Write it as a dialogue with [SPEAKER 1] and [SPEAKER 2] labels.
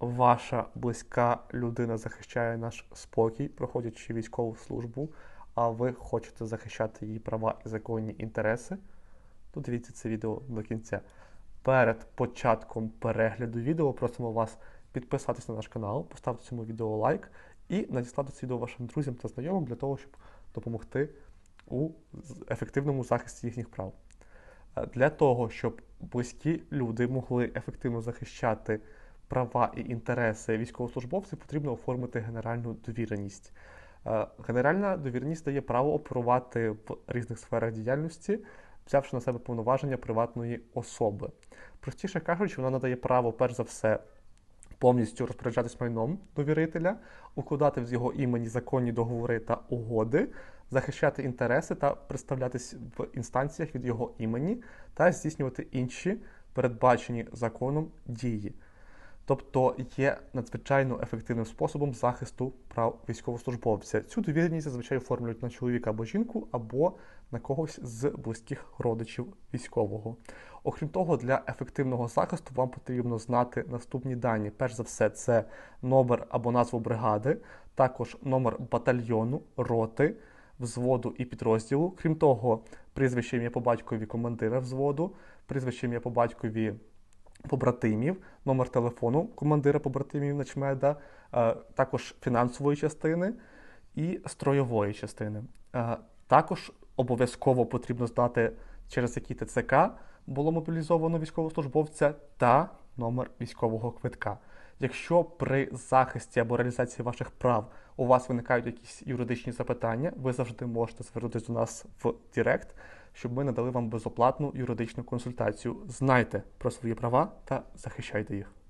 [SPEAKER 1] ваша близька людина захищає наш спокій, проходячи військову службу, а ви хочете захищати її права і законні інтереси, то дивіться це відео до кінця. Перед початком перегляду відео просимо вас підписатись на наш канал, поставити цьому відео лайк і надіслати це відео вашим друзям та знайомим для того, щоб допомогти у ефективному захисті їхніх прав. Е, Для того, щоб близькі люди могли ефективно захищати права і інтереси військовослужбовців, потрібно оформити генеральну довіреність. Е, Генеральна довіреність дає право оперувати в різних сферах діяльності, взявши на себе повноваження приватної особи. Простіше кажучи, вона надає право, перш за все, повністю розпоряджатись майном довірителя, укладати з його імені законні договори та угоди, захищати інтереси та представлятись в інстанціях від його імені та здійснювати інші передбачені законом дії. Тобто є надзвичайно ефективним способом захисту прав військовослужбовця. Цю довіреність зазвичай оформлюють на чоловіка або жінку, або на когось з близьких родичів військового. Окрім того, для ефективного захисту вам потрібно знати наступні дані. Перш за все, це номер або назву бригади, також номер батальйону, роти, взводу і підрозділу. Крім того, прізвище ім'я по батькові командира взводу, прізвище ім'я по батькові побратимів, номер телефону командира побратимів начмеда, також фінансової частини і стройової частини. Також обов'язково потрібно знати, через які ТЦК було мобілізовано військовослужбовця та номер військового квитка. Якщо при захисті або реалізації ваших прав у вас виникають якісь юридичні запитання, ви завжди можете звернутися до нас в Директ, щоб ми надали вам безоплатну юридичну консультацію. Знайте про свої права та захищайте їх.